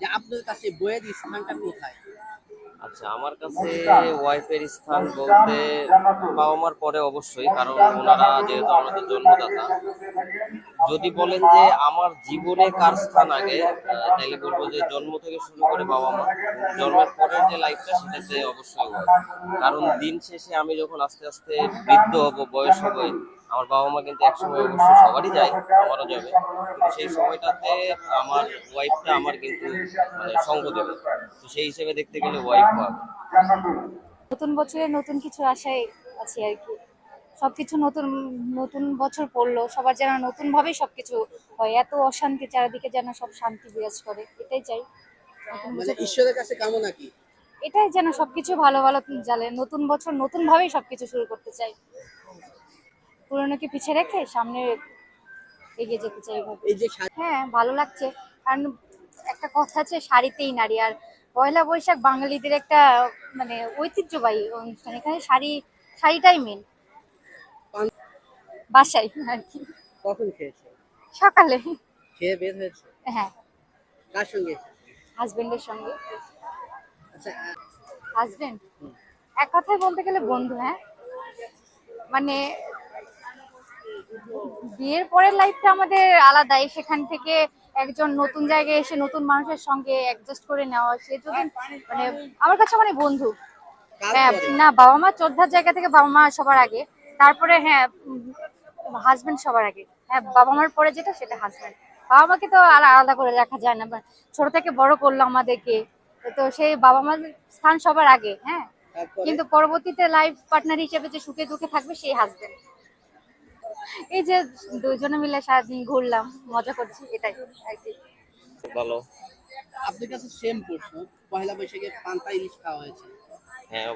যে আপনার কাছে বইয়ের স্থানটা কোথায়? আচ্ছা আমার কাছে ওয়াইফের স্থান বলতে বাবা মার পরে অবশ্যই, কারণ ওনারা যেহেতু আমাদের জন্মদাতা। যদি বলেন যে আমার জীবনে কার স্থান আগে তাহলে বলব যে জন্ম থেকে শুরু করে বাবা মা জন্মের পরের যে লাইফটা, সেটাতে অবশ্যই কারণ দিন শেষে আমি যখন আস্তে আস্তে বৃদ্ধ হব, বয়স হবে আমার বাবা মা কিন্তু একসময় অবশ্যই সবারই যায় আমারও যাবে। কিন্তু সেই সময়টাতে আমার ওয়াইফটা আমার কিন্তু মানে সঙ্গ দেবে। তো সেই হিসেবে দেখতে গেলে ওয়াইফ পাবে নতুন বছরে নতুন কিছু আশায় আছি আর কি। সবকিছু নতুন নতুন বছর পড়ল সবার যেন নতুন ভাবেই সবকিছু হয়। এত অশান্তি চারিদিকে যেন সব শান্তি বিরাজ করে। এটাই চাই। নতুন মানে বছর- ঈশ্বরের কাছে কামনা কি? এটাই যেন সবকিছু ভালো ভালো জালে। নতুন বছর নতুন ভাবেই সবকিছু শুরু করতে চাই। পুরোনোকে পিছিয়ে রেখে সামনে এগিয়ে যেতে চাই হ্যাঁ ভালো লাগছে। কারণ একটা কথা আছে শাড়িতেই নারী। আর পয়লা বৈশাখ বাঙালিদের একটা মানে ঐতিহ্যবাহী অনুষ্ঠান। এখানে শাড়ি শাড়িটাই মেন বাসায় আর কি। কখন খেয়েছে? সকালে। খেয়ে বের হয়েছে? হ্যাঁ। কার সঙ্গে? হাজবেন্ডের সঙ্গে। আচ্ছা হাজবেন্ড? এক কথায় বলতে গেলে বন্ধু হ্যাঁ? মানে বিয়ের পরের লাইফটা আমাদের আলাদাই। সেখান থেকে একজন নতুন জায়গায় এসে নতুন মানুষের সঙ্গে অ্যাডজাস্ট করে নেওয়া। সে যদি মানে আমার কাছে মানে বন্ধু। হ্যাঁ না বাবা মা চোদ্দার জায়গা থেকে বাবা মা সবার আগে। তারপরে হ্যাঁ হাজবেন্ড সবার আগে। হ্যাঁ বাবা মার পরে যেটা সেটা হাজবেন্ড বাবা মাকে তো আর আলাদা করে রাখা যায় না। ছোট থেকে বড় করল আমাদেরকে। তো সেই বাবা মার স্থান সবার আগে হ্যাঁ। কিন্তু পরবর্তীতে লাইফ পার্টনার হিসেবে যে সুখে দুঃখে থাকবে সেই হাজবেন্ড এই যে দুজনে মিলে সারাদিন ঘুরলাম মজা করছি এটাই আর কি। ভালো। আপনার কাছে সেম প্রশ্ন পয়লা বৈশাখে পান্তা ইলিশ খাওয়া হয়েছে। হ্যাঁ